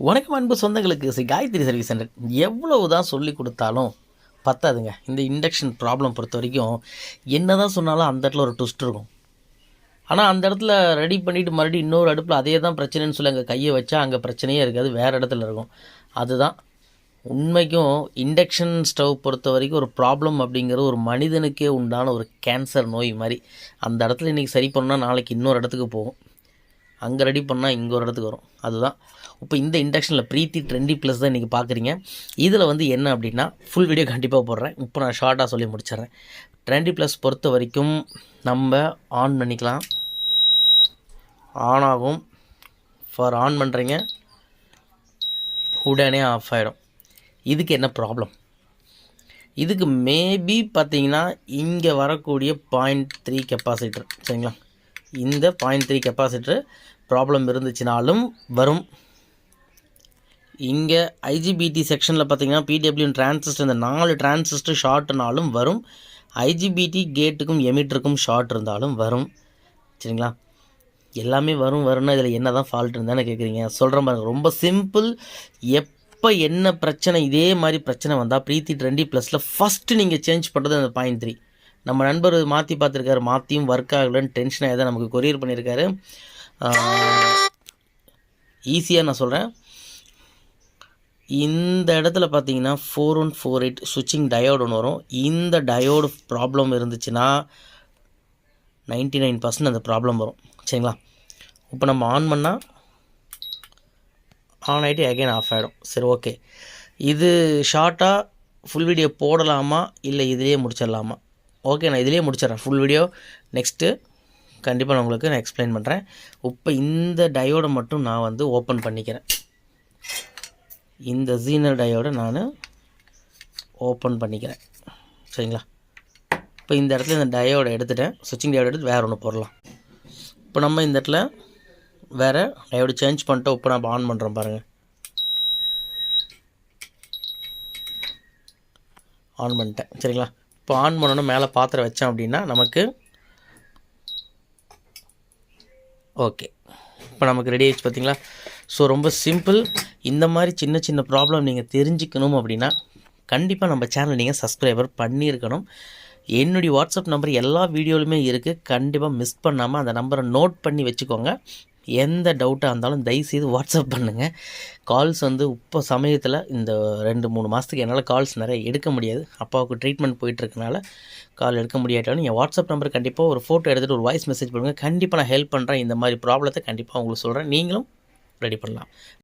வணக்கம் அன்பு சொந்தங்களுக்கு ஸ்ரீ காயத்ரி சர்வீஸ் சென்டர். எவ்வளவு தான் சொல்லி கொடுத்தாலும் பத்தாதுங்க. இந்த இண்டக்ஷன் ப்ராப்ளம் பொறுத்த வரைக்கும் என்ன தான் சொன்னாலும் அந்த இடத்துல ஒரு ட்விஸ்ட் இருக்கும். ஆனால் அந்த இடத்துல ரெடி பண்ணிவிட்டு மறுபடியும் இன்னொரு அடுப்பில் அதே தான் பிரச்சனைன்னு சொல்லி அங்கே கையை வச்சா அங்கே பிரச்சனையே இருக்காது வேறு இடத்துல இருக்கும். அதுதான். உண்மைக்கும் இண்டக்ஷன் ஸ்டவ் பொறுத்த வரைக்கும் ஒரு ப்ராப்ளம் அப்படிங்கிறது ஒரு மனிதனுக்கே உண்டான ஒரு கேன்சர் நோய் மாதிரி. அந்த இடத்துல இன்றைக்கி சரி பண்ணால் நாளைக்கு இன்னொரு இடத்துக்கு போகும். அங்கே ரெடி பண்ணால் இங்கே ஒரு இடத்துக்கு வரும். அதுதான். இப்போ இந்த இண்டக்ஷனில் ப்ரீத்தி ட்ரெண்டி ப்ளஸ் தான் இன்றைக்கி பார்க்குறீங்க இதில் வந்து என்ன அப்படின்னா ஃபுல் வீடியோ கண்டிப்பாக போடுறேன். இப்போ நான் ஷார்ட்டாக சொல்லி முடிச்சிடுறேன். ட்ரெண்டி ப்ளஸ் பொறுத்த வரைக்கும் நம்ம ஆன் பண்ணிக்கலாம். ஆன் ஆகும். ஃபார் ஆன் பண்ணுறீங்க உடனே ஆஃப் ஆகிடும் இதுக்கு என்ன ப்ராப்ளம் இதுக்கு மேபி பார்த்தீங்கன்னா இங்கே வரக்கூடிய பாயிண்ட் த்ரீ கெப்பாசிட்டர் சரிங்களா? இந்த பாயிண்ட் த்ரீ கெப்பாசிட்டர் ப்ராப்ளம் இருந்துச்சுனாலும் வரும். இங்கே ஐஜிபிடி செக்ஷனில் பார்த்தீங்கன்னா பிடபிள்யூ டிரான்சிஸ்டர் இந்த நாலு டிரான்சிஸ்டர் ஷார்ட்னாலும் வரும். ஐஜிபிடி கேட்டுக்கும் எமிட்டருக்கும் ஷார்ட் இருந்தாலும் வரும். சரிங்களா? எல்லாமே வரும் வரும்னா இதில் என்ன தான் ஃபால்ட் இருந்தானே கேட்குறீங்க சொல்கிறேன் பாருங்கள் ரொம்ப சிம்பிள் எப்போ என்ன பிரச்சனை இதே மாதிரி பிரச்சனை வந்தால் ப்ரீத்தி ட்ரெண்டி ப்ளஸில் ஃபஸ்ட்டு நீங்கள் சேஞ்ச் பண்ணுறது அந்த பாயிண்ட் த்ரீ நம்ம நண்பர் மாற்றி பார்த்துருக்காரு. மாற்றியும் ஒர்க் ஆகலன்னு டென்ஷன் ஆகி தான் நமக்கு கொரியர் பண்ணியிருக்காரு ஈஸியாக நான் சொல்கிறேன் இந்த இடத்துல பார்த்தீங்கன்னா ஃபோர் ஒன் ஃபோர் எயிட் சுவிட்சிங் டயோடு ஒன்று வரும். இந்த டயோடு ப்ராப்ளம் இருந்துச்சுன்னா நைன்ட்டி நைன் பர்சன்ட் அந்த ப்ராப்ளம் வரும். சரிங்களா? இப்போ நம்ம ஆன் பண்ணால் ஆன் ஆகிட்டு அகைன் ஆஃப் ஆகிடும் சரி ஓகே இது ஷார்ட்டாக ஃபுல் வீடியோ போடலாமா? இல்லை இதிலே முடிச்சிடலாமா? ஓகே நான் இதிலே முடிச்சிடறேன். ஃபுல் வீடியோ நெக்ஸ்ட்டு கண்டிப்பாக நான் உங்களுக்கு நான் எக்ஸ்பிளைன் பண்ணுறேன் இப்போ இந்த டயோடை மட்டும் நான் வந்து ஓப்பன் பண்ணிக்கிறேன். இந்த ஜீனர் டயோடை நான் ஓப்பன் பண்ணிக்கிறேன். சரிங்களா? இப்போ இந்த இடத்துல இந்த டயோடை எடுத்துட்டேன். சுவிட்சிங் டயோட எடுத்து வேறு ஒன்று போடலாம். இப்போ நம்ம இந்த இடத்துல வேறு டயோடு சேஞ்ச் பண்ணிட்டு இப்போ நம்ம ஆன் பண்ணுறோம் பாருங்கள் ஆன் பண்ணிட்டேன். சரிங்களா? இப்போ ஆன் பண்ணணும் மேலே பாத்திரம் வச்சோம் அப்படின்னா நமக்கு ஓகே இப்போ நமக்கு ரெடி ஆயிடுச்சு பார்த்தீங்களா ஸோ ரொம்ப சிம்பிள் இந்த மாதிரி சின்ன சின்ன ப்ராப்ளம் நீங்கள் தெரிஞ்சுக்கணும் அப்படின்னா கண்டிப்பாக நம்ம சேனல் நீங்கள் சப்ஸ்கிரைபர் பண்ணியிருக்கணும். என்னுடைய வாட்ஸ்அப் நம்பர் எல்லா வீடியோலையுமே இருக்குது கண்டிப்பாக மிஸ் பண்ணாமல் அந்த நம்பரை நோட் பண்ணி வச்சுக்கோங்க. எந்த டவுட்டாக இருந்தாலும் தயவுசெய்து வாட்ஸ்அப் பண்ணுங்கள் கால்ஸ் வந்து இப்போ சமயத்தில் இந்த ரெண்டு மூணு மாதத்துக்கு என்னால் கால்ஸ் நிறைய எடுக்க முடியாது. அப்பாவுக்கு ட்ரீட்மெண்ட் போயிட்டுருக்கனால கால் எடுக்க முடியாட்டாலும் என் வாட்ஸ்அப் நம்பர் கண்டிப்பாக ஒரு ஃபோட்டோ எடுத்துகிட்டு ஒரு வாய்ஸ் மெசேஜ் பண்ணுங்கள் கண்டிப்பாக நான் ஹெல்ப் பண்ணுறேன் இந்த மாதிரி ப்ராப்ளத்தை கண்டிப்பாக உங்களுக்கு சொல்கிறேன் நீங்களும் ரெடி பண்ணலாம்.